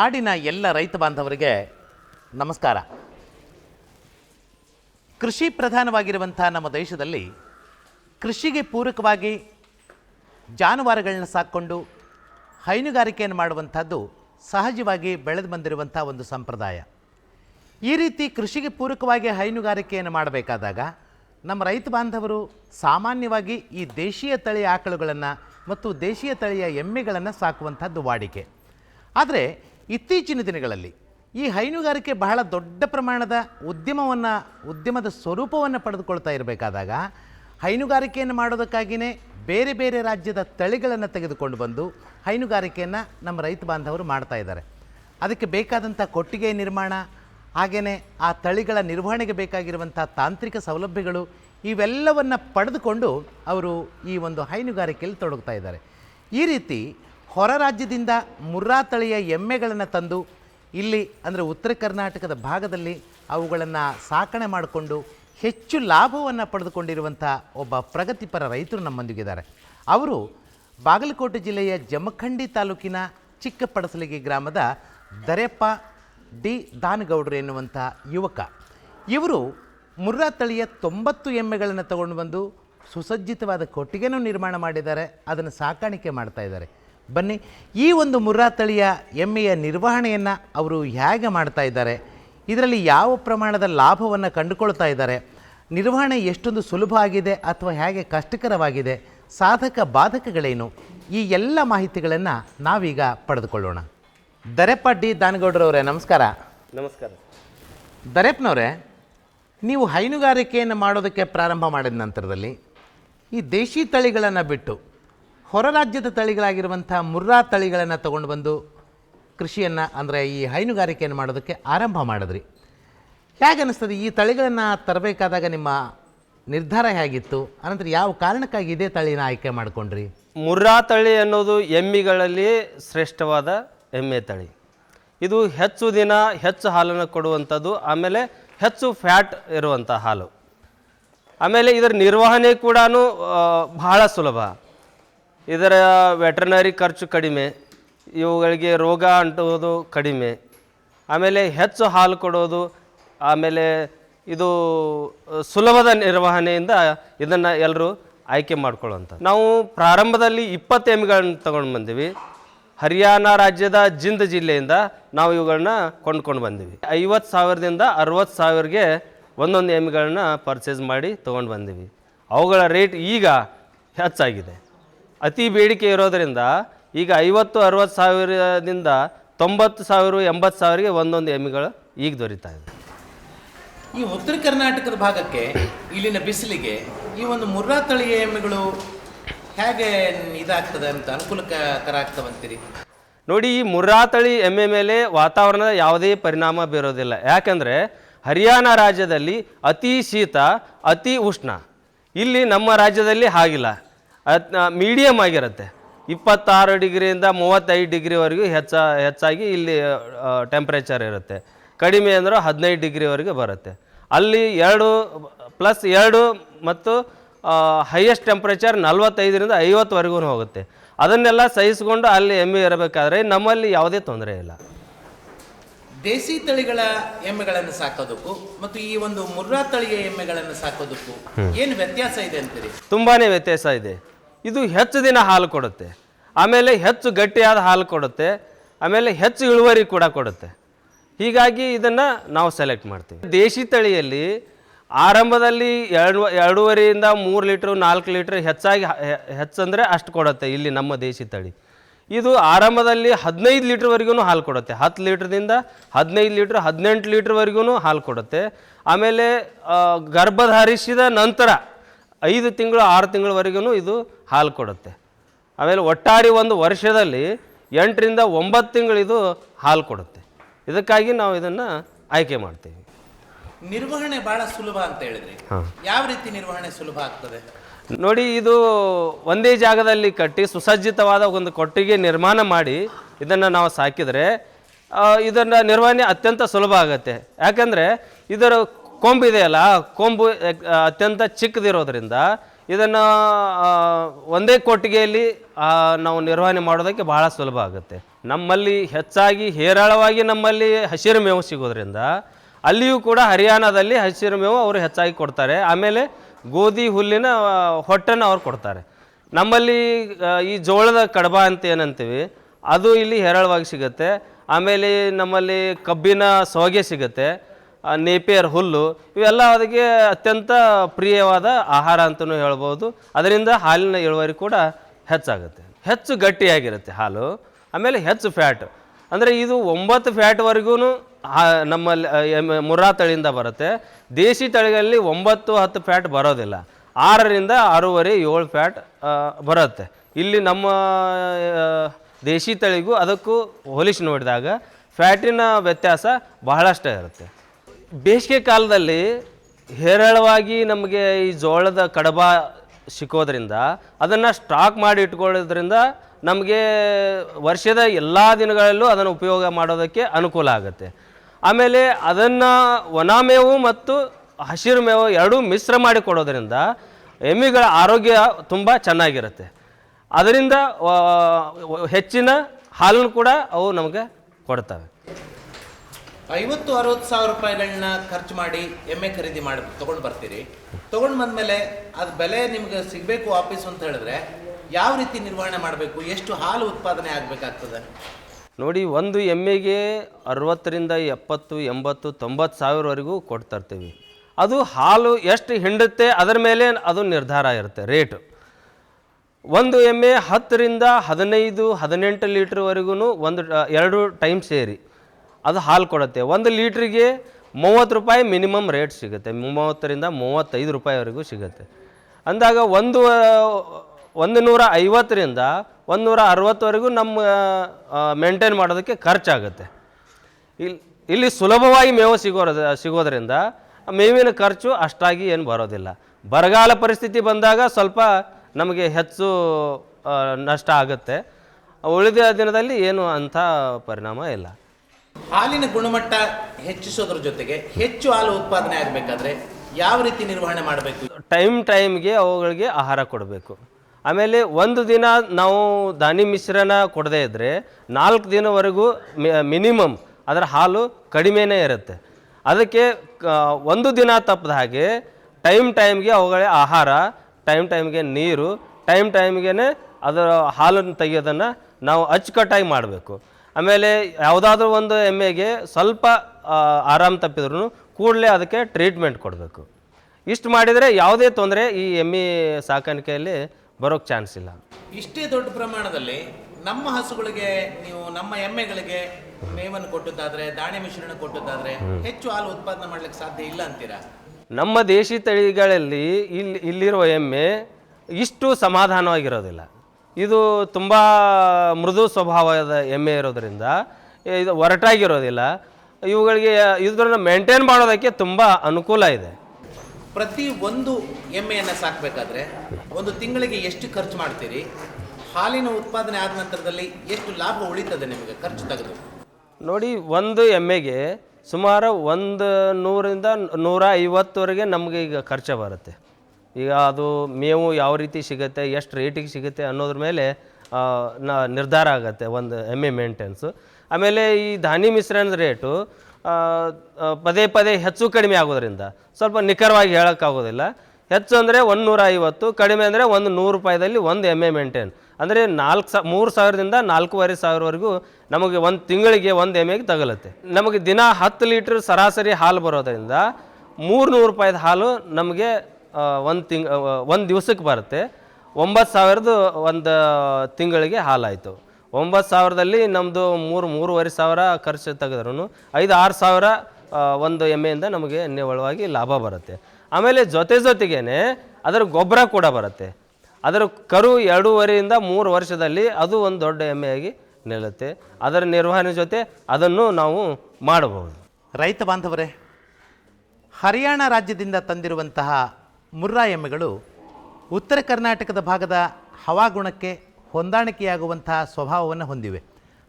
ನಾಡಿನ ಎಲ್ಲ ರೈತ ಬಾಂಧವರಿಗೆ ನಮಸ್ಕಾರ. ಕೃಷಿ ಪ್ರಧಾನವಾಗಿರುವಂಥ ನಮ್ಮ ದೇಶದಲ್ಲಿ ಕೃಷಿಗೆ ಪೂರಕವಾಗಿ ಜಾನುವಾರುಗಳನ್ನ ಸಾಕ್ಕೊಂಡು ಹೈನುಗಾರಿಕೆಯನ್ನು ಮಾಡುವಂಥದ್ದು ಸಹಜವಾಗಿ ಬೆಳೆದು ಬಂದಿರುವಂಥ ಒಂದು ಸಂಪ್ರದಾಯ. ಈ ರೀತಿ ಕೃಷಿಗೆ ಪೂರಕವಾಗಿ ಹೈನುಗಾರಿಕೆಯನ್ನು ಮಾಡಬೇಕಾದಾಗ ನಮ್ಮ ರೈತ ಬಾಂಧವರು ಸಾಮಾನ್ಯವಾಗಿ ಈ ದೇಶೀಯ ತಳಿಯ ಆಕಳುಗಳನ್ನು ಮತ್ತು ದೇಶೀಯ ತಳಿಯ ಎಮ್ಮೆಗಳನ್ನು ಸಾಕುವಂಥದ್ದು ವಾಡಿಕೆ. ಆದರೆ ಇತ್ತೀಚಿನ ದಿನಗಳಲ್ಲಿ ಈ ಹೈನುಗಾರಿಕೆ ಬಹಳ ದೊಡ್ಡ ಪ್ರಮಾಣದ ಉದ್ಯಮವನ್ನು, ಉದ್ಯಮದ ಸ್ವರೂಪವನ್ನು ಪಡೆದುಕೊಳ್ತಾ ಇರಬೇಕಾದಾಗ ಹೈನುಗಾರಿಕೆಯನ್ನು ಮಾಡೋದಕ್ಕಾಗಿಯೇ ಬೇರೆ ಬೇರೆ ರಾಜ್ಯದ ತಳಿಗಳನ್ನು ತೆಗೆದುಕೊಂಡು ಬಂದು ಹೈನುಗಾರಿಕೆಯನ್ನು ನಮ್ಮ ರೈತ ಬಾಂಧವರು ಮಾಡ್ತಾ ಇದ್ದಾರೆ. ಅದಕ್ಕೆ ಬೇಕಾದಂಥ ಕೊಟ್ಟಿಗೆ ನಿರ್ಮಾಣ ಹಾಗೆಯೇ ಆ ತಳಿಗಳ ನಿರ್ವಹಣೆಗೆ ಬೇಕಾಗಿರುವಂಥ ತಾಂತ್ರಿಕ ಸೌಲಭ್ಯಗಳು ಇವೆಲ್ಲವನ್ನು ಪಡೆದುಕೊಂಡು ಅವರು ಈ ಒಂದು ಹೈನುಗಾರಿಕೆಯಲ್ಲಿ ತೊಡಗ್ತಾ ಇದ್ದಾರೆ. ಈ ರೀತಿ ಹೊರ ರಾಜ್ಯದಿಂದ ಮುರ್ರಾ ತಳಿಯ ಎಮ್ಮೆಗಳನ್ನು ತಂದು ಇಲ್ಲಿ ಅಂದರೆ ಉತ್ತರ ಕರ್ನಾಟಕದ ಭಾಗದಲ್ಲಿ ಅವುಗಳನ್ನು ಸಾಕಣೆ ಮಾಡಿಕೊಂಡು ಹೆಚ್ಚು ಲಾಭವನ್ನು ಪಡೆದುಕೊಂಡಿರುವಂಥ ಒಬ್ಬ ಪ್ರಗತಿಪರ ರೈತರು ನಮ್ಮೊಂದಿಗಿದ್ದಾರೆ ಅವರು ಬಾಗಲಕೋಟೆ ಜಿಲ್ಲೆಯ ಜಮಖಂಡಿ ತಾಲೂಕಿನ ಚಿಕ್ಕಪಡಸಲಿಗೆ ಗ್ರಾಮದ ದರೆಪ್ಪ ಡಿ ದಾನಗೌಡರು ಎನ್ನುವಂಥ ಯುವಕ. ಇವರು ಮುರ್ರಾ ತಳಿಯ ತೊಂಬತ್ತು ಎಮ್ಮೆಗಳನ್ನು ತಗೊಂಡು ಬಂದು ಸುಸಜ್ಜಿತವಾದ ಕೊಟ್ಟಿಗೆನೂ ನಿರ್ಮಾಣ ಮಾಡಿದ್ದಾರೆ, ಅದನ್ನು ಸಾಕಾಣಿಕೆ ಮಾಡ್ತಾ ಇದ್ದಾರೆ. ಬನ್ನಿ ಈ ಒಂದು ಮುರ್ರಾ ತಳಿಯ ಎಮ್ಮೆಯ ನಿರ್ವಹಣೆಯನ್ನು ಅವರು ಹೇಗೆ ಮಾಡ್ತಾ ಇದ್ದಾರೆ ಇದರಲ್ಲಿ ಯಾವ ಪ್ರಮಾಣದ ಲಾಭವನ್ನು ಕಂಡುಕೊಳ್ತಾ ಇದ್ದಾರೆ ನಿರ್ವಹಣೆ ಎಷ್ಟೊಂದು ಸುಲಭ ಆಗಿದೆ ಅಥವಾ ಹೇಗೆ ಕಷ್ಟಕರವಾಗಿದೆ ಸಾಧಕ ಬಾಧಕಗಳೇನು ಈ ಎಲ್ಲ ಮಾಹಿತಿಗಳನ್ನು ನಾವೀಗ ಪಡೆದುಕೊಳ್ಳೋಣ. ದರೆಪ್ಪ ಡಿ ದಾನಗೌಡರವರೇ ನಮಸ್ಕಾರ. ನಮಸ್ಕಾರ. ದರೆಪ್ನವರೇ ನೀವು ಹೈನುಗಾರಿಕೆಯನ್ನು ಮಾಡೋದಕ್ಕೆ ಪ್ರಾರಂಭ ಮಾಡಿದ ನಂತರದಲ್ಲಿ ಈ ದೇಶಿ ತಳಿಗಳನ್ನು ಬಿಟ್ಟು ಹೊರ ರಾಜ್ಯದ ತಳಿಗಳಾಗಿರುವಂಥ ಮುರ್ರಾ ತಳಿಗಳನ್ನು ತಗೊಂಡು ಬಂದು ಕೃಷಿಯನ್ನು ಅಂದರೆ ಈ ಹೈನುಗಾರಿಕೆಯನ್ನು ಮಾಡೋದಕ್ಕೆ ಆರಂಭ ಮಾಡಿದ್ರಿ. ಹೇಗೆ ಅನ್ನಿಸ್ತದೆ ಈ ತಳಿಗಳನ್ನು ತರಬೇಕಾದಾಗ ನಿಮ್ಮ ನಿರ್ಧಾರ ಹೇಗಿತ್ತು? ಅನಂತರ ಯಾವ ಕಾರಣಕ್ಕಾಗಿ ಇದೇ ತಳಿನ ಆಯ್ಕೆ ಮಾಡಿಕೊಂಡ್ರಿ? ಮುರ್ರಾ ತಳಿ ಅನ್ನೋದು ಎಮ್ಮಿಗಳಲ್ಲಿ ಶ್ರೇಷ್ಠವಾದ ಎಮ್ಮೆ ತಳಿ. ಇದು ಹೆಚ್ಚು ದಿನ ಹೆಚ್ಚು ಹಾಲನ್ನು ಕೊಡುವಂಥದ್ದು, ಆಮೇಲೆ ಹೆಚ್ಚು ಫ್ಯಾಟ್ ಇರುವಂಥ ಹಾಲು. ಆಮೇಲೆ ಇದರ ನಿರ್ವಹಣೆ ಕೂಡ ಬಹಳ ಸುಲಭ. ಇದರ ವೆಟರ್ನರಿ ಖರ್ಚು ಕಡಿಮೆ, ಇವುಗಳಿಗೆ ರೋಗ ಅಂಟುವುದು ಕಡಿಮೆ, ಆಮೇಲೆ ಹೆಚ್ಚು ಹಾಲು ಕೊಡೋದು, ಆಮೇಲೆ ಇದು ಸುಲಭದ ನಿರ್ವಹಣೆಯಿಂದ ಇದನ್ನು ಎಲ್ಲರೂ ಆಯ್ಕೆ ಮಾಡ್ಕೊಳ್ಳುವಂಥ ನಾವು ಪ್ರಾರಂಭದಲ್ಲಿ ಇಪ್ಪತ್ತು ಎಮ್ಮಿಗಳನ್ನು ತಗೊಂಡು ಬಂದೀವಿ. ಹರಿಯಾಣ ರಾಜ್ಯದ ಜಿಂದ್ ಜಿಲ್ಲೆಯಿಂದ ನಾವು ಇವುಗಳನ್ನ ಕೊಂಡ್ಕೊಂಡು ಬಂದೀವಿ. ಐವತ್ತು ಸಾವಿರದಿಂದ ಅರವತ್ತು ಸಾವಿರಗೆ ಒಂದೊಂದು ಎಮ್ಮಿಗಳನ್ನ ಪರ್ಚೇಸ್ ಮಾಡಿ ತೊಗೊಂಡು ಬಂದೀವಿ. ಅವುಗಳ ರೇಟ್ ಈಗ ಹೆಚ್ಚಾಗಿದೆ. ಅತಿ ಬೇಡಿಕೆ ಇರೋದರಿಂದ ಈಗ ಐವತ್ತು ಅರವತ್ತು ಸಾವಿರದಿಂದ ತೊಂಬತ್ತು ಸಾವಿರ ಎಂಬತ್ತು ಸಾವಿರಗೆ ಒಂದೊಂದು ಎಮ್ಮೆಗಳು ಈಗ ದೊರೀತಾ ಇದೆ. ಈ ಉತ್ತರ ಕರ್ನಾಟಕದ ಭಾಗಕ್ಕೆ ಇಲ್ಲಿನ ಬಿಸಿಲಿಗೆ ಈ ಒಂದು ಮುರ್ರಾ ತಳಿಯ ಎಮ್ಮೆಗಳು ಹೇಗೆ ಇದಾಗ್ತದೆ ಅಂತ ಅನುಕೂಲಕರ ಆಗ್ತವಂತೀರಿ ನೋಡಿ ಈ ಮುರ್ರಾ ತಳಿ ಎಮ್ಮೆ ಮೇಲೆ ವಾತಾವರಣದ ಯಾವುದೇ ಪರಿಣಾಮ ಬೀರೋದಿಲ್ಲ. ಯಾಕಂದರೆ ಹರಿಯಾಣ ರಾಜ್ಯದಲ್ಲಿ ಅತಿ ಶೀತ ಅತಿ ಉಷ್ಣ. ಇಲ್ಲಿ ನಮ್ಮ ರಾಜ್ಯದಲ್ಲಿ ಹಾಗಿಲ್ಲ. ಅತ್ ಮೀಡಿಯಮ್ ಆಗಿರುತ್ತೆ. ಇಪ್ಪತ್ತಾರು ಡಿಗ್ರಿಯಿಂದ ಮೂವತ್ತೈದು ಡಿಗ್ರಿವರೆಗೂ ಹೆಚ್ಚ ಹೆಚ್ಚಾಗಿ ಇಲ್ಲಿ ಟೆಂಪ್ರೇಚರ್ ಇರುತ್ತೆ. ಕಡಿಮೆ ಅಂದ್ರೆ ಹದಿನೈದು ಡಿಗ್ರಿವರೆಗೆ ಬರುತ್ತೆ. ಅಲ್ಲಿ ಎರಡು ಪ್ಲಸ್ ಎರಡು ಮತ್ತು ಹೈಯೆಸ್ಟ್ ಟೆಂಪ್ರೇಚರ್ ನಲ್ವತ್ತೈದರಿಂದ ಐವತ್ತುವರೆಗೂ ಹೋಗುತ್ತೆ. ಅದನ್ನೆಲ್ಲ ಸಹಿಸಿಕೊಂಡು ಅಲ್ಲಿ ಎಮ್ಮೆ ಇರಬೇಕಾದ್ರೆ ನಮ್ಮಲ್ಲಿ ಯಾವುದೇ ತೊಂದರೆ ಇಲ್ಲ. ದೇಸಿ ತಳಿಗಳ ಎಮ್ಮೆಗಳನ್ನು ಸಾಕೋದಕ್ಕೂ ಮತ್ತು ಈ ಒಂದು ಮುರ್ರಾ ತಳಿಯ ಎಮ್ಮೆಗಳನ್ನು ಸಾಕೋದಕ್ಕೂ ಏನು ವ್ಯತ್ಯಾಸ ಇದೆ ಅಂತೀರಿ? ತುಂಬಾ ವ್ಯತ್ಯಾಸ ಇದೆ. ಇದು ಹೆಚ್ಚು ದಿನ ಹಾಲು ಕೊಡುತ್ತೆ. ಆಮೇಲೆ ಹೆಚ್ಚು ಗಟ್ಟಿಯಾದ ಹಾಲು ಕೊಡುತ್ತೆ. ಆಮೇಲೆ ಹೆಚ್ಚು ಇಳುವರಿ ಕೂಡ ಕೊಡುತ್ತೆ. ಹೀಗಾಗಿ ಇದನ್ನು ನಾವು ಸೆಲೆಕ್ಟ್ ಮಾಡ್ತೀವಿ. ದೇಶಿ ತಳಿಯಲ್ಲಿ ಆರಂಭದಲ್ಲಿ ಎರಡು, ಎರಡೂವರೆಯಿಂದ ಮೂರು ಲೀಟ್ರು, ನಾಲ್ಕು ಲೀಟ್ರ್ ಹೆಚ್ಚಾಗಿ ಹೆಚ್ಚಂದರೆ ಅಷ್ಟು ಕೊಡುತ್ತೆ ಇಲ್ಲಿ ನಮ್ಮ ದೇಶಿ ತಳಿ. ಇದು ಆರಂಭದಲ್ಲಿ ಹದಿನೈದು ಲೀಟ್ರ್ವರೆಗೂ ಹಾಲು ಕೊಡುತ್ತೆ. ಹತ್ತು ಲೀಟ್ರ್ದಿಂದ ಹದಿನೈದು ಲೀಟ್ರ್, ಹದಿನೆಂಟು ಲೀಟ್ರ್ವರೆಗೂ ಹಾಲು ಕೊಡುತ್ತೆ. ಆಮೇಲೆ ಗರ್ಭಧಾರಿಸಿದ ನಂತರ ಐದು ತಿಂಗಳು ಆರು ತಿಂಗಳವರೆಗೂ ಇದು ಹಾಲು ಕೊಡುತ್ತೆ. ಆಮೇಲೆ ಒಟ್ಟಾರೆ ಒಂದು ವರ್ಷದಲ್ಲಿ ಎಂಟರಿಂದ ಒಂಬತ್ತು ತಿಂಗಳು ಇದು ಹಾಲು ಕೊಡುತ್ತೆ. ಇದಕ್ಕಾಗಿ ನಾವು ಇದನ್ನು ಆಯ್ಕೆ ಮಾಡ್ತೀವಿ. ನಿರ್ವಹಣೆ ಭಾಳ ಸುಲಭ ಅಂತ ಹೇಳಿದ್ರಿ. ಯಾವ ರೀತಿ ನಿರ್ವಹಣೆ ಸುಲಭ ಆಗ್ತದೆ? ನೋಡಿ ಇದು ಒಂದೇ ಜಾಗದಲ್ಲಿ ಕಟ್ಟಿ ಸುಸಜ್ಜಿತವಾದ ಒಂದು ಕೊಟ್ಟಿಗೆ ನಿರ್ಮಾಣ ಮಾಡಿ ಇದನ್ನು ನಾವು ಸಾಕಿದರೆ ಇದನ್ನ ನಿರ್ವಹಣೆ ಅತ್ಯಂತ ಸುಲಭ ಆಗುತ್ತೆ. ಯಾಕಂದರೆ ಇದರ ಕೊಂಬು ಇದೆಯಲ್ಲ, ಕೊಂಬು ಅತ್ಯಂತ ಚಿಕ್ಕದಿರೋದ್ರಿಂದ ಇದನ್ನು ಒಂದೇ ಕೊಟ್ಟಿಗೆಯಲ್ಲಿ ನಾವು ನಿರ್ವಹಣೆ ಮಾಡೋದಕ್ಕೆ ಬಹಳ ಸುಲಭ ಆಗುತ್ತೆ. ನಮ್ಮಲ್ಲಿ ಹೆಚ್ಚಾಗಿ, ಹೇರಳವಾಗಿ ನಮ್ಮಲ್ಲಿ ಹಸಿರು ಮೇವು ಸಿಗೋದ್ರಿಂದ ಅಲ್ಲಿಯೂ ಕೂಡ ಹರಿಯಾಣದಲ್ಲಿ ಹಸಿರು ಮೇವು ಅವರು ಹೆಚ್ಚಾಗಿ ಕೊಡ್ತಾರೆ. ಆಮೇಲೆ ಗೋಧಿ ಹುಲ್ಲಿನ ಹೊಟ್ಟನ್ನು ಅವ್ರು ಕೊಡ್ತಾರೆ. ನಮ್ಮಲ್ಲಿ ಈ ಜೋಳದ ಕಡಬ ಅಂತ ಏನಂತೀವಿ, ಅದು ಇಲ್ಲಿ ಹೇರಳವಾಗಿ ಸಿಗುತ್ತೆ. ಆಮೇಲೆ ನಮ್ಮಲ್ಲಿ ಕಬ್ಬಿನ ಸೋಗೆ ಸಿಗುತ್ತೆ. ನೇಪಿಯರ್ ಹುಲ್ಲು, ಇವೆಲ್ಲ ಅದಕ್ಕೆ ಅತ್ಯಂತ ಪ್ರಿಯವಾದ ಆಹಾರ ಅಂತಲೂ ಹೇಳ್ಬೋದು. ಅದರಿಂದ ಹಾಲಿನ ಇಳುವರಿ ಕೂಡ ಹೆಚ್ಚಾಗುತ್ತೆ. ಹೆಚ್ಚು ಗಟ್ಟಿಯಾಗಿರುತ್ತೆ ಹಾಲು, ಆಮೇಲೆ ಹೆಚ್ಚು ಫ್ಯಾಟ್. ಅಂದರೆ ಇದು ಒಂಬತ್ತು ಫ್ಯಾಟ್ವರೆಗೂ ನಮ್ಮಲ್ಲಿ ಮುರ್ರಾ ತಳಿಯಿಂದ ಬರುತ್ತೆ. ದೇಶಿ ತಳಿಗಳಲ್ಲಿ ಒಂಬತ್ತು ಹತ್ತು ಫ್ಯಾಟ್ ಬರೋದಿಲ್ಲ. ಆರರಿಂದ ಆರೂವರೆ ಏಳು ಫ್ಯಾಟ್ ಬರುತ್ತೆ. ಇಲ್ಲಿ ನಮ್ಮ ದೇಶಿ ತಳಿಗೂ ಅದಕ್ಕೂ ಹೋಲಿಸಿ ನೋಡಿದಾಗ ಫ್ಯಾಟಿನ ವ್ಯತ್ಯಾಸ ಬಹಳಷ್ಟು ಇರುತ್ತೆ. ಬೇಸಿಗೆ ಕಾಲದಲ್ಲಿ ಹೇರಳವಾಗಿ ನಮಗೆ ಈ ಜೋಳದ ಕಡಬ ಸಿಕ್ಕೋದ್ರಿಂದ ಅದನ್ನು ಸ್ಟಾಕ್ ಮಾಡಿ ಇಟ್ಕೊಳ್ಳೋದ್ರಿಂದ ನಮಗೆ ವರ್ಷದ ಎಲ್ಲ ದಿನಗಳಲ್ಲೂ ಅದನ್ನು ಉಪಯೋಗ ಮಾಡೋದಕ್ಕೆ ಅನುಕೂಲ ಆಗುತ್ತೆ. ಆಮೇಲೆ ಅದನ್ನು ಒಣಮೇವು ಮತ್ತು ಹಸಿರು ಮೇವು ಎರಡೂ ಮಿಶ್ರ ಮಾಡಿ ಕೊಡೋದ್ರಿಂದ ಎಮ್ಮಿಗಳ ಆರೋಗ್ಯ ತುಂಬ ಚೆನ್ನಾಗಿರುತ್ತೆ. ಅದರಿಂದ ಹೆಚ್ಚಿನ ಹಾಲನ್ನು ಕೂಡ ಅವು ನಮಗೆ ಕೊಡ್ತವೆ. ಐವತ್ತು, ಅರವತ್ತು ಸಾವಿರ ರೂಪಾಯಿಗಳನ್ನ ಖರ್ಚು ಮಾಡಿ ಎಮ್ಮೆ ಖರೀದಿ ಮಾಡಿ, ತೊಗೊಂಡು ಬರ್ತೀರಿ. ತೊಗೊಂಡು ಬಂದಮೇಲೆ ಅದು ಬೆಲೆ ನಿಮ್ಗೆ ಸಿಗಬೇಕು ವಾಪಸ್ ಅಂತ ಹೇಳಿದ್ರೆ ಯಾವ ರೀತಿ ನಿರ್ವಹಣೆ ಮಾಡಬೇಕು? ಎಷ್ಟು ಹಾಲು ಉತ್ಪಾದನೆ ಆಗಬೇಕಾಗ್ತದೆ? ನೋಡಿ, ಒಂದು ಎಮ್ಮೆಗೆ ಅರವತ್ತರಿಂದ ಎಪ್ಪತ್ತು, ಎಂಬತ್ತು, ತೊಂಬತ್ತು ಸಾವಿರವರೆಗೂ ಕೊಡ್ತಾಯಿರ್ತೀವಿ ಅದು ಹಾಲು ಎಷ್ಟು ಹಿಂಡುತ್ತೆ ಅದರ ಮೇಲೆ ಅದು ನಿರ್ಧಾರ ಇರುತ್ತೆ, ರೇಟು. ಒಂದು ಎಮ್ಮೆ ಹತ್ತರಿಂದ ಹದಿನೈದು, ಹದಿನೆಂಟು ಲೀಟ್ರ್ವರೆಗೂ ಒಂದು ಎರಡು ಟೈಮ್ ಸೇರಿ. ಅದು ಹಾಲು ಕೊಡುತ್ತೆ. ಒಂದು ಲೀಟ್ರಿಗೆ ಮೂವತ್ತು ರೂಪಾಯಿ ಮಿನಿಮಮ್ ರೇಟ್ ಸಿಗುತ್ತೆ. ಮೂವತ್ತರಿಂದ ಮೂವತ್ತೈದು ರೂಪಾಯಿವರೆಗೂ ಸಿಗುತ್ತೆ. ಅಂದಾಗ ಒಂದು ಒಂದು ನೂರ ಐವತ್ತರಿಂದ ಒಂದು ನೂರ ಅರವತ್ತವರೆಗೂ ನಮ್ಮ ಮೇಂಟೈನ್ ಮಾಡೋದಕ್ಕೆ ಖರ್ಚಾಗುತ್ತೆ. ಇಲ್ಲಿ ಇಲ್ಲಿ ಸುಲಭವಾಗಿ ಮೇವು ಸಿಗೋದ ಸಿಗೋದ್ರಿಂದ ಮೇವಿನ ಖರ್ಚು ಅಷ್ಟಾಗಿ ಏನು ಬರೋದಿಲ್ಲ. ಬರಗಾಲ ಪರಿಸ್ಥಿತಿ ಬಂದಾಗ ಸ್ವಲ್ಪ ನಮಗೆ ಹೆಚ್ಚು ನಷ್ಟ ಆಗುತ್ತೆ. ಉಳಿದ ದಿನದಲ್ಲಿ ಏನು ಅಂಥ ಪರಿಣಾಮ ಇಲ್ಲ. ಹಾಲಿನ ಗುಣಮಟ್ಟ ಹೆಚ್ಚಿಸೋದ್ರ ಜೊತೆಗೆ ಹೆಚ್ಚು ಹಾಲು ಉತ್ಪಾದನೆ ಆಗಬೇಕಾದ್ರೆ ಯಾವ ರೀತಿ ನಿರ್ವಹಣೆ ಮಾಡಬೇಕು? ಟೈಮ್ ಟೈಮ್ಗೆ ಅವುಗಳಿಗೆ ಆಹಾರ ಕೊಡಬೇಕು. ಆಮೇಲೆ ಒಂದು ದಿನ ನಾವು ದಾನಿ ಮಿಶ್ರಣ ಕೊಡದೇ ಇದ್ದರೆ ನಾಲ್ಕು ದಿನವರೆಗೂ ಮಿನಿಮಮ್ ಅದರ ಹಾಲು ಕಡಿಮೆನೇ ಇರುತ್ತೆ. ಅದಕ್ಕೆ ಒಂದು ದಿನ ತಪ್ಪದ ಹಾಗೆ ಟೈಮ್ ಟೈಮ್ಗೆ ಅವುಗಳ ಆಹಾರ ಟೈಮ್ ಟೈಮ್ಗೆ ನೀರು ಟೈಮ್ ಟೈಮ್ಗೆ ಅದರ ಹಾಲನ್ನು ತೆಗೆಯೋದನ್ನು ನಾವು ಅಚ್ಚುಕಟ್ಟಾಗಿ ಮಾಡಬೇಕು. ಆಮೇಲೆ ಯಾವುದಾದ್ರೂ ಒಂದು ಎಮ್ಮೆಗೆ ಸ್ವಲ್ಪ ಆರಾಮ್ ತಪ್ಪಿದ್ರು ಕೂಡಲೇ ಅದಕ್ಕೆ ಟ್ರೀಟ್ಮೆಂಟ್ ಕೊಡಬೇಕು. ಇಷ್ಟು ಮಾಡಿದರೆ ಯಾವುದೇ ತೊಂದರೆ ಈ ಎಮ್ಮೆ ಸಾಕಾಣಿಕೆಯಲ್ಲಿ ಬರೋಕ್ಕೆ ಚಾನ್ಸ್ ಇಲ್ಲ. ಇಷ್ಟೇ ದೊಡ್ಡ ಪ್ರಮಾಣದಲ್ಲಿ ನಮ್ಮ ಹಸುಗಳಿಗೆ ನೀವು ನಮ್ಮ ಎಮ್ಮೆಗಳಿಗೆ ಮೇವನ್ನು ಕೊಟ್ಟದ್ದಾದ್ರೆ ದಾಣೆ ಮಿಶ್ರಣ ಕೊಟ್ಟದ್ದಾದ್ರೆ ಹೆಚ್ಚು ಹಾಲು ಉತ್ಪಾದನೆ ಮಾಡ್ಲಿಕ್ಕೆ ಸಾಧ್ಯ ಇಲ್ಲ ಅಂತೀರಾ? ನಮ್ಮ ದೇಶಿ ತಳಿಗಳಲ್ಲಿ ಇಲ್ಲಿ ಇಲ್ಲಿರುವ ಎಮ್ಮೆ ಇಷ್ಟು ಸಮಾಧಾನವಾಗಿರೋದಿಲ್ಲ. ಇದು ತುಂಬ ಮೃದು ಸ್ವಭಾವದ ಎಮ್ಮೆ ಇರೋದರಿಂದ ಇದು ಒರಟಾಗಿರೋದಿಲ್ಲ. ಇವುಗಳಿಗೆ ಇದನ್ನು ಮೇಂಟೈನ್ ಮಾಡೋದಕ್ಕೆ ತುಂಬ ಅನುಕೂಲ ಇದೆ. ಪ್ರತಿ ಒಂದು ಎಮ್ಮೆಯನ್ನು ಸಾಕಬೇಕಾದ್ರೆ ಒಂದು ತಿಂಗಳಿಗೆ ಎಷ್ಟು ಖರ್ಚು ಮಾಡ್ತೀರಿ? ಹಾಲಿನ ಉತ್ಪಾದನೆ ಆದ ನಂತರದಲ್ಲಿ ಎಷ್ಟು ಲಾಭ ಉಳಿತದೆ ನಿಮಗೆ ಖರ್ಚು ತೆಗೆದು? ನೋಡಿ ಒಂದು ಎಮ್ಮೆಗೆ ಸುಮಾರು ಒಂದು ನೂರಿಂದ ನೂರ ಐವತ್ತುವರೆಗೆ ನಮಗೆ ಈಗ ಖರ್ಚು ಬರುತ್ತೆ. ಈಗ ಅದು ಮೇವು ಯಾವ ರೀತಿ ಸಿಗುತ್ತೆ, ಎಷ್ಟು ರೇಟಿಗೆ ಸಿಗುತ್ತೆ ಅನ್ನೋದ್ರ ಮೇಲೆ ನ, ನಿರ್ಧಾರ ಆಗುತ್ತೆ ಒಂದು ಎಮ್ಮೆ ಮೇಂಟೆನ್ಸು ಆಮೇಲೆ ಈ ಧಾನ್ಯ ಮಿಶ್ರಣದ ರೇಟು ಪದೇ ಪದೇ ಹೆಚ್ಚು ಕಡಿಮೆ ಆಗೋದ್ರಿಂದ, ಸ್ವಲ್ಪ ನಿಖರವಾಗಿ ಹೇಳೋಕ್ಕಾಗೋದಿಲ್ಲ ಹೆಚ್ಚು ಅಂದರೆ ಒಂದು ನೂರ ಐವತ್ತು ಕಡಿಮೆ ಅಂದರೆ ಒಂದು ನೂರು ರೂಪಾಯಿದಲ್ಲಿ ಒಂದು ಎಮ್ಮೆ ಮೇಂಟೈನ್ ಅಂದರೆ ನಾಲ್ಕು ಸ, ಮೂರು ಸಾವಿರದಿಂದ ನಾಲ್ಕೂವರೆ ಸಾವಿರವರೆಗೂ ನಮಗೆ ಒಂದು ತಿಂಗಳಿಗೆ ಒಂದು ಎಮ್ಮೆಗೆ ತಗಲುತ್ತೆ. ನಮಗೆ ದಿನ ಹತ್ತು ಲೀಟ್ರ್ ಸರಾಸರಿ ಹಾಲು ಬರೋದರಿಂದ ಮೂರು ನೂರು ರೂಪಾಯಿದ ಹಾಲು ನಮಗೆ ಒಂದು ತಿಂಗ್ ಒಂದು ದಿವಸಕ್ಕೆ ಬರುತ್ತೆ. ಒಂಬತ್ತು ಸಾವಿರದ ಒಂದು ತಿಂಗಳಿಗೆ ಹಾಲಾಯಿತು. ಒಂಬತ್ತು ಸಾವಿರದಲ್ಲಿ ನಮ್ಮದು ಮೂರು, ಮೂರುವರೆ ಸಾವಿರ ಖರ್ಚು ತೆಗೆದ್ರೂ ಐದು, ಆರು ಸಾವಿರ ಒಂದು ಎಮ್ಮೆಯಿಂದ ನಮಗೆ ನಿವಳವಾಗಿ ಲಾಭ ಬರುತ್ತೆ. ಆಮೇಲೆ ಜೊತೆ ಜೊತೆಗೇ ಅದರ ಗೊಬ್ಬರ ಕೂಡ ಬರುತ್ತೆ. ಅದರ ಕರು ಎರಡೂವರೆಯಿಂದ ಮೂರು ವರ್ಷದಲ್ಲಿ ಅದು ಒಂದು ದೊಡ್ಡ ಎಮ್ಮೆಯಾಗಿ ನಿಲ್ಲುತ್ತೆ. ಅದರ ನಿರ್ವಹಣೆ ಜೊತೆ ಅದನ್ನು ನಾವು ಮಾಡಬಹುದು. ರೈತ ಬಾಂಧವರೇ, ಹರಿಯಾಣ ರಾಜ್ಯದಿಂದ ತಂದಿರುವಂತಹ ಮುರ್ರಾ ಎಮ್ಮೆಗಳು ಉತ್ತರ ಕರ್ನಾಟಕದ ಭಾಗದ ಹವಾಗುಣಕ್ಕೆ ಹೊಂದಾಣಿಕೆಯಾಗುವಂತಹ ಸ್ವಭಾವವನ್ನು ಹೊಂದಿವೆ.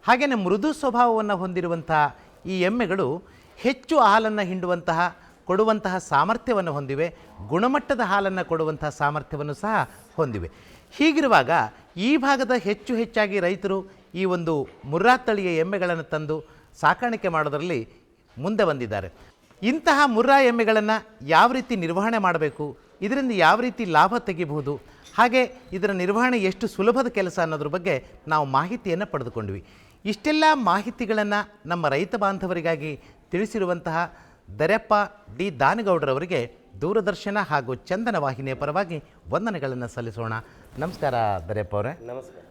ಹಾಗೆಯೇ ಮೃದು ಸ್ವಭಾವವನ್ನು ಹೊಂದಿರುವಂತಹ ಈ ಎಮ್ಮೆಗಳು ಹೆಚ್ಚು ಹಾಲನ್ನು ಹಿಂಡುವಂತಹ, ಕೊಡುವಂತಹ ಸಾಮರ್ಥ್ಯವನ್ನು ಹೊಂದಿವೆ. ಗುಣಮಟ್ಟದ ಹಾಲನ್ನು ಕೊಡುವಂತಹ ಸಾಮರ್ಥ್ಯವನ್ನು ಸಹ ಹೊಂದಿವೆ. ಹೀಗಿರುವಾಗ ಈ ಭಾಗದ ಹೆಚ್ಚು ಹೆಚ್ಚಾಗಿ ರೈತರು ಈ ಒಂದು ಮುರ್ರಾ ತಳಿಯ ಎಮ್ಮೆಗಳನ್ನು ತಂದು ಸಾಕಾಣಿಕೆ ಮಾಡೋದರಲ್ಲಿ ಮುಂದೆ ಬಂದಿದ್ದಾರೆ. ಇಂತಹ ಮುರ್ರಾ ಎಮ್ಮೆಗಳನ್ನು ಯಾವ ರೀತಿ ನಿರ್ವಹಣೆ ಮಾಡಬೇಕು? ಇದರಿಂದ ಯಾವ ರೀತಿ ಲಾಭ ತೆಗಿಬಹುದು? ಹಾಗೆ ಇದರ ನಿರ್ವಹಣೆ ಎಷ್ಟು ಸುಲಭದ ಕೆಲಸ ಅನ್ನೋದ್ರ ಬಗ್ಗೆ ನಾವು ಮಾಹಿತಿಯನ್ನು ಪಡೆದುಕೊಂಡ್ವಿ. ಇಷ್ಟೆಲ್ಲ ಮಾಹಿತಿಗಳನ್ನು ನಮ್ಮ ರೈತ ಬಾಂಧವರಿಗಾಗಿ ತಿಳಿಸಿರುವಂತಹ ದರೆಪ್ಪ ಡಿ ದಾನಗೌಡರವರಿಗೆ ದೂರದರ್ಶನ ಹಾಗೂ ಚಂದನ ವಾಹಿನಿಯ ಪರವಾಗಿ ವಂದನೆಗಳನ್ನು ಸಲ್ಲಿಸೋಣ. ನಮಸ್ಕಾರ ದರೆಪ್ಪ ಅವರೇ. ನಮಸ್ಕಾರ.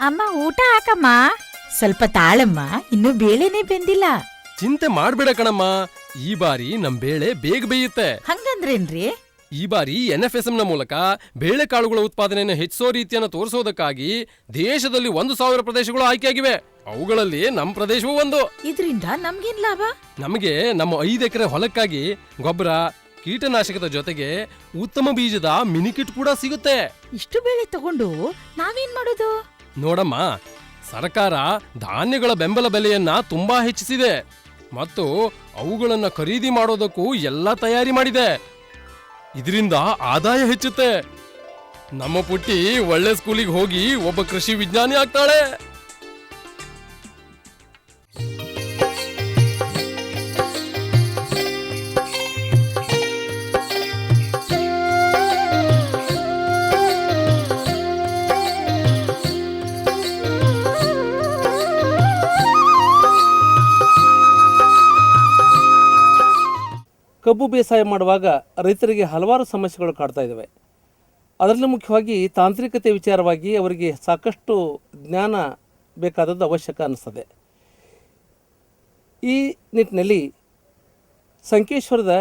ಅಮ್ಮ ಊಟ ಹಾಕಮ್ಮ. ಸ್ವಲ್ಪ ತಾಳಮ್ಮ ಇನ್ನು ಬೇಳೆನೇ ಬೆಂದಿಲ್ಲ. ಚಿಂತೆ ಮಾಡ್ಬೇಡ ಕಣಮ್ಮ. ಈ ಬಾರಿ ನಮ್ ಬೇಳೆ ಬೇಗ ಬೇಯುತ್ತೆ. ಹಂಗಂದ್ರೇನ್ರಿ? ಈ ಬಾರಿ ಎನ್ ಎಫ್ ಎಸ್ನ ಮೂಲಕ ಬೇಳೆಕಾಳುಗಳ ಉತ್ಪಾದನೆಯನ್ನು ಹೆಚ್ಚಿಸೋ ರೀತಿಯನ್ನು ತೋರಿಸೋದಕ್ಕಾಗಿ ದೇಶದಲ್ಲಿ ಒಂದು ಸಾವಿರ ಪ್ರದೇಶಗಳು ಆಯ್ಕೆಯಾಗಿವೆ. ಅವುಗಳಲ್ಲಿ ನಮ್ಮ ಪ್ರದೇಶವೂ ಒಂದು. ಇದ್ರಿಂದ ನಮ್ಗೇನ್ ಲಾಭ? ನಮಗೆ ನಮ್ಮ ಐದು ಎಕರೆ ಹೊಲಕ್ಕಾಗಿ ಗೊಬ್ಬರ ಕೀಟನಾಶಕದ ಜೊತೆಗೆ ಉತ್ತಮ ಬೀಜದ ಮಿನಿಕಿಟ್ ಕೂಡ ಸಿಗುತ್ತೆ. ಇಷ್ಟು ಬೇಳೆ ತಗೊಂಡು ನಾವೇನ್ ಮಾಡೋದು? ನೋಡಮ್ಮ, ಸರ್ಕಾರ ಧಾನ್ಯಗಳ ಬೆಂಬಲ ಬೆಲೆಯನ್ನ ತುಂಬಾ ಹೆಚ್ಚಿಸಿದೆ ಮತ್ತು ಅವುಗಳನ್ನ ಖರೀದಿ ಮಾಡೋದಕ್ಕೂ ಎಲ್ಲ ತಯಾರಿ ಮಾಡಿದೆ. ಇದರಿಂದ ಆದಾಯ ಹೆಚ್ಚುತ್ತೆ. ನಮ್ಮ ಪುಟ್ಟಿ ಒಳ್ಳೆ ಸ್ಕೂಲಿಗೆ ಹೋಗಿ ಒಬ್ಬ ಕೃಷಿ ವಿಜ್ಞಾನಿ ಆಗ್ತಾಳೆ. ಕಬ್ಬು ಬೇಸಾಯ ಮಾಡುವಾಗ ರೈತರಿಗೆ ಹಲವಾರು ಸಮಸ್ಯೆಗಳು ಕಾಡ್ತಾ ಇದ್ದಾವೆ ಅದರಲ್ಲಿ ಮುಖ್ಯವಾಗಿ ತಾಂತ್ರಿಕತೆ ವಿಚಾರವಾಗಿ ಅವರಿಗೆ ಸಾಕಷ್ಟು ಜ್ಞಾನ ಬೇಕಾದದ್ದು ಅವಶ್ಯಕ ಅನ್ನಿಸ್ತದೆ ಈ ನಿಟ್ಟಿನಲ್ಲಿ ಸಂಕೇಶ್ವರದ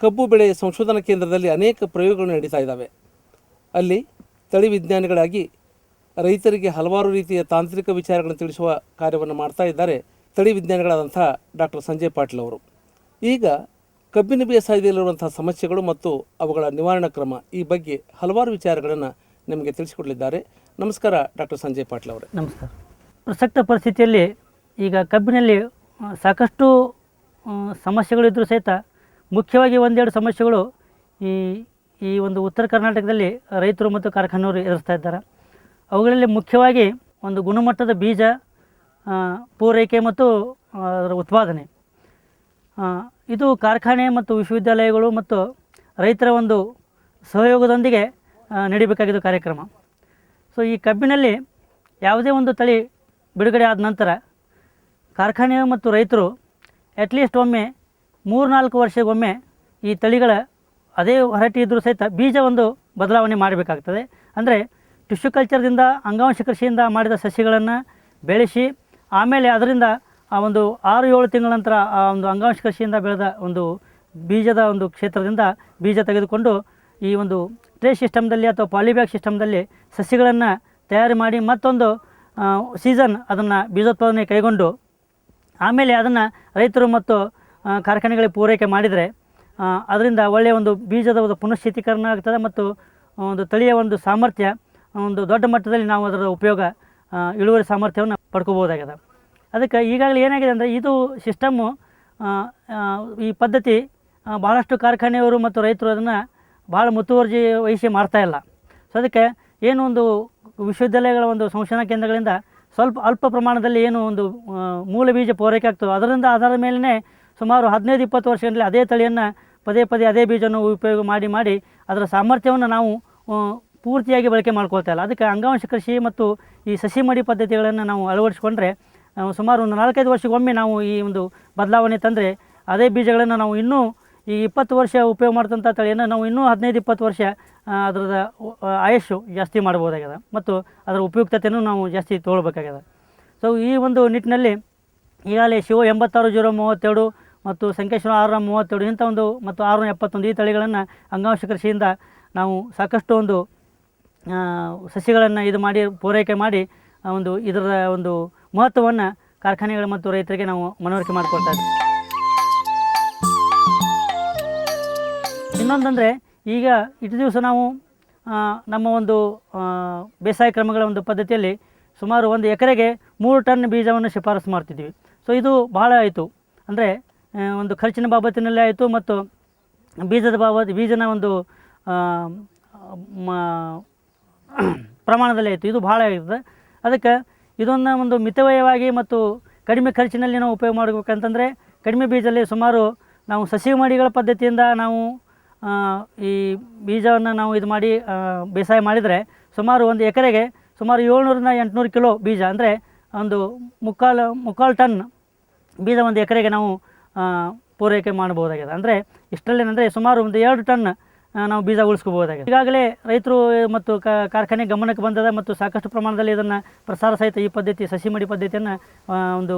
ಕಬ್ಬು ಬೆಳೆ ಸಂಶೋಧನಾ ಕೇಂದ್ರದಲ್ಲಿ ಅನೇಕ ಪ್ರಯೋಗಗಳು ನಡೀತಾ ಇದ್ದಾವೆ ಅಲ್ಲಿ ತಳಿ ವಿಜ್ಞಾನಿಗಳಾಗಿ ರೈತರಿಗೆ ಹಲವಾರು ರೀತಿಯ ತಾಂತ್ರಿಕ ವಿಚಾರಗಳನ್ನು ತಿಳಿಸುವ ಕಾರ್ಯವನ್ನು ಮಾಡ್ತಾ ಇದ್ದಾರೆ ತಳಿ ವಿಜ್ಞಾನಿಗಳಾದಂಥ ಡಾಕ್ಟರ್ ಸಂಜಯ್ ಪಾಟೀಲ್ ಅವರು. ಈಗ ಕಬ್ಬಿನ ಬೇಸಾಯದಲ್ಲಿರುವಂತಹ ಸಮಸ್ಯೆಗಳು ಮತ್ತು ಅವುಗಳ ನಿವಾರಣಾ ಕ್ರಮ ಈ ಬಗ್ಗೆ ಹಲವಾರು ವಿಚಾರಗಳನ್ನು ನಿಮಗೆ ತಿಳಿಸಿಕೊಡಲಿದ್ದಾರೆ. ನಮಸ್ಕಾರ, ಡಾಕ್ಟರ್ ಸಂಜಯ್ ಪಾಟೀಲ್ ಅವರೇ. ನಮಸ್ಕಾರ. ಪ್ರಸಕ್ತ ಪರಿಸ್ಥಿತಿಯಲ್ಲಿ ಈಗ ಕಬ್ಬಿನಲ್ಲಿ ಸಾಕಷ್ಟು ಸಮಸ್ಯೆಗಳಿದ್ದರೂ ಸಹಿತ ಮುಖ್ಯವಾಗಿ ಒಂದೆರಡು ಸಮಸ್ಯೆಗಳು ಈ ಈ ಒಂದು ಉತ್ತರ ಕರ್ನಾಟಕದಲ್ಲಿ ರೈತರು ಮತ್ತು ಕಾರ್ಖಾನೆಯವರು ಎದುರಿಸ್ತಾ ಇದ್ದಾರೆ. ಅವುಗಳಲ್ಲಿ ಮುಖ್ಯವಾಗಿ ಒಂದು ಗುಣಮಟ್ಟದ ಬೀಜ ಪೂರೈಕೆ ಮತ್ತು ಅದರ ಉತ್ಪಾದನೆ. ಇದು ಕಾರ್ಖಾನೆ ಮತ್ತು ವಿಶ್ವವಿದ್ಯಾಲಯಗಳು ಮತ್ತು ರೈತರ ಒಂದು ಸಹಯೋಗದೊಂದಿಗೆ ನಡೀಬೇಕಾಗಿದ್ದ ಕಾರ್ಯಕ್ರಮ. ಸೊ ಈ ಕಬ್ಬಿನಲ್ಲಿ ಯಾವುದೇ ಒಂದು ತಳಿ ಬಿಡುಗಡೆ ಆದ ನಂತರ ಕಾರ್ಖಾನೆ ಮತ್ತು ರೈತರು ಅಟ್ಲೀಸ್ಟ್ ಒಮ್ಮೆ ಮೂರು ನಾಲ್ಕು ವರ್ಷಗೊಮ್ಮೆ ಈ ತಳಿಗಳ ಅದೇ ಹೊರಟಿ ಇದ್ದರೂ ಸಹಿತ ಬೀಜ ಒಂದು ಬದಲಾವಣೆ ಮಾಡಬೇಕಾಗ್ತದೆ. ಅಂದರೆ ಟಿಶ್ಯೂ ಕಲ್ಚರ್ದಿಂದ ಅಂಗಾಂಶ ಕೃಷಿಯಿಂದ ಮಾಡಿದ ಸಸ್ಯಗಳನ್ನು ಬೆಳೆಸಿ, ಆಮೇಲೆ ಅದರಿಂದ ಆ ಒಂದು ಆರು ಏಳು ತಿಂಗಳ ನಂತರ ಆ ಒಂದು ಅಂಗಾಂಶ ಕೃಷಿಯಿಂದ ಬೆಳೆದ ಒಂದು ಬೀಜದ ಒಂದು ಕ್ಷೇತ್ರದಿಂದ ಬೀಜ ತೆಗೆದುಕೊಂಡು ಈ ಒಂದು ಟ್ರೇ ಸಿಸ್ಟಮ್ದಲ್ಲಿ ಅಥವಾ ಪಾಲಿಬ್ಯಾಗ್ ಸಿಸ್ಟಮ್ದಲ್ಲಿ ಸಸಿಗಳನ್ನು ತಯಾರು ಮಾಡಿ ಮತ್ತೊಂದು ಸೀಸನ್ ಅದನ್ನು ಬೀಜೋತ್ಪಾದನೆ ಕೈಗೊಂಡು ಆಮೇಲೆ ಅದನ್ನು ರೈತರು ಮತ್ತು ಕಾರ್ಖಾನೆಗಳಿಗೆ ಪೂರೈಕೆ ಮಾಡಿದರೆ ಅದರಿಂದ ಒಳ್ಳೆಯ ಒಂದು ಬೀಜದ ಒಂದು ಪುನಶ್ಚಿತೀಕರಣ ಆಗ್ತದೆ ಮತ್ತು ಒಂದು ತಳಿಯ ಒಂದು ಸಾಮರ್ಥ್ಯ ಒಂದು ದೊಡ್ಡ ಮಟ್ಟದಲ್ಲಿ ನಾವು ಅದರ ಉಪಯೋಗ ಇಳುವರಿ ಸಾಮರ್ಥ್ಯವನ್ನು ಪಡ್ಕೋಬೋದಾಗಿದೆ ಅದಕ್ಕೆ ಈಗಾಗಲೇ ಏನಾಗಿದೆ ಅಂದರೆ ಇದು ಸಿಸ್ಟಮ್ಮು ಈ ಪದ್ಧತಿ ಭಾಳಷ್ಟು ಕಾರ್ಖಾನೆಯವರು ಮತ್ತು ರೈತರು ಅದನ್ನು ಭಾಳ ಮುತುವರ್ಜಿ ವಹಿಸಿ ಮಾಡ್ತಾ ಇಲ್ಲ. ಸೊ ಅದಕ್ಕೆ ಏನು ಒಂದು ವಿಶ್ವವಿದ್ಯಾಲಯಗಳ ಒಂದು ಸಂಶೋಧನಾ ಕೇಂದ್ರಗಳಿಂದ ಸ್ವಲ್ಪ ಅಲ್ಪ ಪ್ರಮಾಣದಲ್ಲಿ ಏನು ಒಂದು ಮೂಲ ಬೀಜ ಪೂರೈಕೆ ಆಗ್ತದೆ ಅದರಿಂದ ಆಧಾರದ ಮೇಲೇ ಸುಮಾರು ಹದಿನೈದು, ಇಪ್ಪತ್ತು ವರ್ಷಗಳಲ್ಲಿ ಅದೇ ತಳಿಯನ್ನು ಪದೇ ಪದೇ ಅದೇ ಬೀಜವನ್ನು ಉಪಯೋಗ ಮಾಡಿ ಮಾಡಿ ಅದರ ಸಾಮರ್ಥ್ಯವನ್ನು ನಾವು ಪೂರ್ತಿಯಾಗಿ ಬಳಕೆ ಮಾಡ್ಕೊಳ್ತಾ ಇಲ್ಲ. ಅದಕ್ಕೆ ಅಂಗಾಂಶ ಕೃಷಿ ಮತ್ತು ಈ ಸಸಿ ಮಡಿ ಪದ್ಧತಿಗಳನ್ನು ನಾವು ಅಳವಡಿಸಿಕೊಂಡ್ರೆ ಸುಮಾರು ಒಂದು ನಾಲ್ಕೈದು ವರ್ಷಕ್ಕೊಮ್ಮೆ ನಾವು ಈ ಒಂದು ಬದಲಾವಣೆ ತಂದರೆ ಅದೇ ಬೀಜಗಳನ್ನು ನಾವು ಇನ್ನೂ ಈ ಇಪ್ಪತ್ತು ವರ್ಷ ಉಪಯೋಗ ಮಾಡಿದಂಥ ತಳಿಯನ್ನು ನಾವು ಇನ್ನೂ ಹದಿನೈದು ಇಪ್ಪತ್ತು ವರ್ಷ ಅದರದ ಆ, ಆಯುಷ್ಯು ಜಾಸ್ತಿ ಮಾಡ್ಬೋದಾಗ್ಯದ ಮತ್ತು ಅದರ ಉಪಯುಕ್ತತೆಯನ್ನು ನಾವು ಜಾಸ್ತಿ ತೊಗೊಳ್ಬೇಕಾಗ್ಯದ. ಸೊ ಈ ಒಂದು ನಿಟ್ಟಿನಲ್ಲಿ ಈಗಾಗಲೇ ಶಿವ ಎಂಬತ್ತಾರು ಜೀರೋ ಮೂವತ್ತೆರಡು ಮತ್ತು ಸಂಕೇಶ್ವರ ಆರುನೂರ ಮೂವತ್ತೆರಡು ಇಂಥ ಒಂದು ಮತ್ತು ಆರುನೂರ ಎಪ್ಪತ್ತೊಂದು ಈ ತಳಿಗಳನ್ನು ಅಂಗಾಂಶ ಕೃಷಿಯಿಂದ ನಾವು ಸಾಕಷ್ಟು ಒಂದು ಸಸಿಗಳನ್ನು ಇದು ಮಾಡಿ ಪೂರೈಕೆ ಮಾಡಿ ಒಂದು ಇದರ ಒಂದು ಮಹತ್ವವನ್ನು ಕಾರ್ಖಾನೆಗಳು ಮತ್ತು ರೈತರಿಗೆ ನಾವು ಮನವರಿಕೆ ಮಾಡಿಕೊಡ್ತಾ ಇದ್ದೀವಿ ಇನ್ನೊಂದಂದರೆ, ಈಗ ಇಷ್ಟು ದಿವಸ ನಾವು ನಮ್ಮ ಒಂದು ಬೇಸಾಯ ಕ್ರಮಗಳ ಒಂದು ಪದ್ಧತಿಯಲ್ಲಿ ಸುಮಾರು ಒಂದು ಎಕರೆಗೆ ಮೂರು ಟನ್ ಬೀಜವನ್ನು ಶಿಫಾರಸು ಮಾಡ್ತಿದ್ವಿ. ಸೊ ಇದು ಭಾಳ ಆಯಿತು. ಅಂದರೆ ಒಂದು ಖರ್ಚಿನ ಬಾಬತ್ತಿನಲ್ಲೇ ಆಯಿತು ಮತ್ತು ಬೀಜದ ಬಾಬತ್, ಬೀಜನ ಒಂದು ಪ್ರಮಾಣದಲ್ಲಿ ಆಯಿತು. ಇದು ಭಾಳ ಆಗಿರ್ತದೆ ಅದಕ್ಕೆ ಇದನ್ನು ಒಂದು ಮಿತವ್ಯಯವಾಗಿ ಮತ್ತು ಕಡಿಮೆ ಖರ್ಚಿನಲ್ಲಿ ನಾವು ಉಪಯೋಗ ಮಾಡಬೇಕಂತಂದರೆ ಕಡಿಮೆ ಬೀಜದಲ್ಲಿ ಸುಮಾರು ನಾವು ಸಸಿ ಮಡಿಗಳ ಪದ್ಧತಿಯಿಂದ ನಾವು ಈ ಬೀಜವನ್ನು ನಾವು ಇದು ಮಾಡಿ ಬೇಸಾಯ ಮಾಡಿದರೆ ಸುಮಾರು ಒಂದು ಎಕರೆಗೆ ಸುಮಾರು ಏಳ್ನೂರಿಂದ ಎಂಟುನೂರು ಕಿಲೋ ಬೀಜ, ಅಂದರೆ ಒಂದು ಮುಕ್ಕಾಲು ಮುಕ್ಕಾಲು ಟನ್ ಬೀಜ ಒಂದು ಎಕರೆಗೆ ನಾವು ಪೂರೈಕೆ ಮಾಡಬಹುದಾಗಿದೆ. ಅಂದರೆ ಇಷ್ಟರಲ್ಲೇನೆಂದರೆ ಸುಮಾರು ಒಂದು ಎರಡು ಟನ್ ನಾವು ಬೀಜ ಉಳಿಸ್ಕೋಬಹುದಾಗಿದೆ ಈಗಾಗಲೇ ರೈತರು ಮತ್ತು ಕಾರ್ಖಾನೆ ಗಮನಕ್ಕೆ ಬಂದದ ಮತ್ತು ಸಾಕಷ್ಟು ಪ್ರಮಾಣದಲ್ಲಿ ಇದನ್ನು ಪ್ರಸಾರ ಸಹಿತ ಈ ಪದ್ಧತಿ ಸಸಿ ಮಡಿ ಪದ್ಧತಿಯನ್ನು ಒಂದು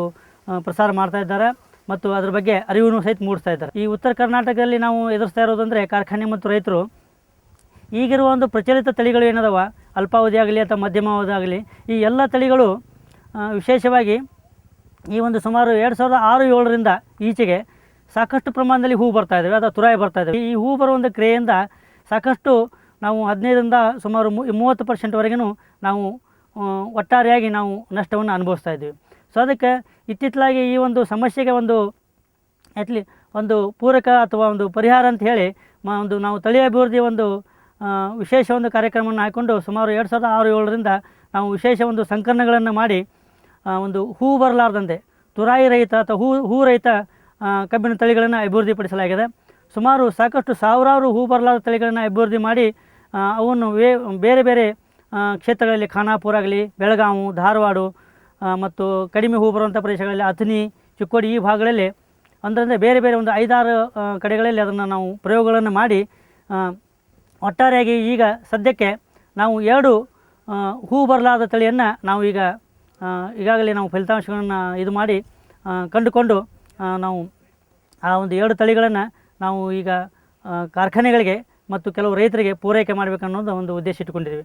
ಪ್ರಸಾರ ಮಾಡ್ತಾ ಇದ್ದಾರೆ ಮತ್ತು ಅದ್ರ ಬಗ್ಗೆ ಅರಿವನ್ನು ಸಹಿತ ಮೂಡಿಸ್ತಾ ಇದ್ದಾರೆ. ಈ ಉತ್ತರ ಕರ್ನಾಟಕದಲ್ಲಿ ನಾವು ಎದುರಿಸ್ತಾ ಇರೋದಂದರೆ ಕಾರ್ಖಾನೆ ಮತ್ತು ರೈತರು ಈಗಿರುವ ಒಂದು ಪ್ರಚಲಿತ ತಳಿಗಳು ಏನದವ? ಅಲ್ಪಾವಧಿ ಆಗಲಿ ಅಥವಾ ಮಧ್ಯಮಾವಧಿ ಆಗಲಿ, ಈ ಎಲ್ಲ ತಳಿಗಳು ವಿಶೇಷವಾಗಿ ಈ ಒಂದು ಸುಮಾರು ಎರಡು ಸಾವಿರದ ಆರು ಏಳರಿಂದ ಈಚೆಗೆ ಸಾಕಷ್ಟು ಪ್ರಮಾಣದಲ್ಲಿ ಹೂ ಬರ್ತಾ ಇದ್ದಾವೆ ಅಥವಾ ತುರಾಯಿ ಬರ್ತಾ ಇದ್ದಾವೆ ಈ ಹೂ ಬರುವ ಒಂದು ಕ್ರಿಯೆಯಿಂದ ಸಾಕಷ್ಟು ನಾವು ಹದಿನೈದರಿಂದ ಸುಮಾರು ಮೂವತ್ತು ಪರ್ಸೆಂಟ್ವರೆಗೂ ನಾವು ಒಟ್ಟಾರೆಯಾಗಿ ನಾವು ನಷ್ಟವನ್ನು ಅನುಭವಿಸ್ತಾ ಇದ್ದೀವಿ. ಸೊ ಅದಕ್ಕೆ ಇತ್ತಿತ್ತಲಾಗಿ ಈ ಒಂದು ಸಮಸ್ಯೆಗೆ ಒಂದು ಅಟ್ಲಿ ಒಂದು ಪೂರಕ ಅಥವಾ ಒಂದು ಪರಿಹಾರ ಅಂತ ಹೇಳಿ ಮ ಒಂದು ನಾವು ತಳಿಯ ಅಭಿವೃದ್ಧಿ ಒಂದು ವಿಶೇಷ ಒಂದು ಕಾರ್ಯಕ್ರಮವನ್ನು ಹಾಕ್ಕೊಂಡು ಸುಮಾರು ಎರಡು ಸಾವಿರದ ಆರು ಏಳರಿಂದ ನಾವು ವಿಶೇಷ ಒಂದು ಸಂಕಲನಗಳನ್ನು ಮಾಡಿ ಒಂದು ಹೂ ಬರಲಾರ್ದಂತೆ, ತುರಾಯಿ ರಹಿತ ಅಥವಾ ಹೂ ಹೂ ರಹಿತ ಕಬ್ಬಿನ ತಳಿಗಳನ್ನು ಅಭಿವೃದ್ಧಿಪಡಿಸಲಾಗಿದೆ. ಸುಮಾರು ಸಾಕಷ್ಟು ಸಾವಿರಾರು ಹೂ ಬರಲಾದ ತಳಿಗಳನ್ನು ಅಭಿವೃದ್ಧಿ ಮಾಡಿ ಅವನ್ನು ವೇ, ಬೇರೆ ಬೇರೆ ಕ್ಷೇತ್ರಗಳಲ್ಲಿ ಖಾನಾಪುರ ಆಗಲಿ ಬೆಳಗಾವಿ ಧಾರವಾಡ ಮತ್ತು ಕಡಿಮೆ ಹೂ ಬರುವಂಥ ಪ್ರದೇಶಗಳಲ್ಲಿ ಅಥಣಿ, ಚಿಕ್ಕೋಡಿ ಈ ಭಾಗಗಳಲ್ಲಿ ಅಂದರೆ ಬೇರೆ ಬೇರೆ ಒಂದು ಐದಾರು ಕಡೆಗಳಲ್ಲಿ ಅದನ್ನು ನಾವು ಪ್ರಯೋಗಗಳನ್ನು ಮಾಡಿ ಒಟ್ಟಾರೆಯಾಗಿ ಈಗ ಸದ್ಯಕ್ಕೆ ನಾವು ಎರಡು ಹೂ ಬರಲಾದ ತಳಿಯನ್ನು ನಾವು ಈಗ ಈಗಾಗಲೇ ನಾವು ಫಲಿತಾಂಶಗಳನ್ನು ಇದು ಮಾಡಿ ಕಂಡುಕೊಂಡು ನಾವು ಆ ಒಂದು ಎರಡು ತಳಿಗಳನ್ನು ನಾವು ಈಗ ಕಾರ್ಖಾನೆಗಳಿಗೆ ಮತ್ತು ಕೆಲವು ರೈತರಿಗೆ ಪೂರೈಕೆ ಮಾಡಬೇಕನ್ನೋದು ಒಂದು ಉದ್ದೇಶ ಇಟ್ಟುಕೊಂಡಿದ್ದೀವಿ.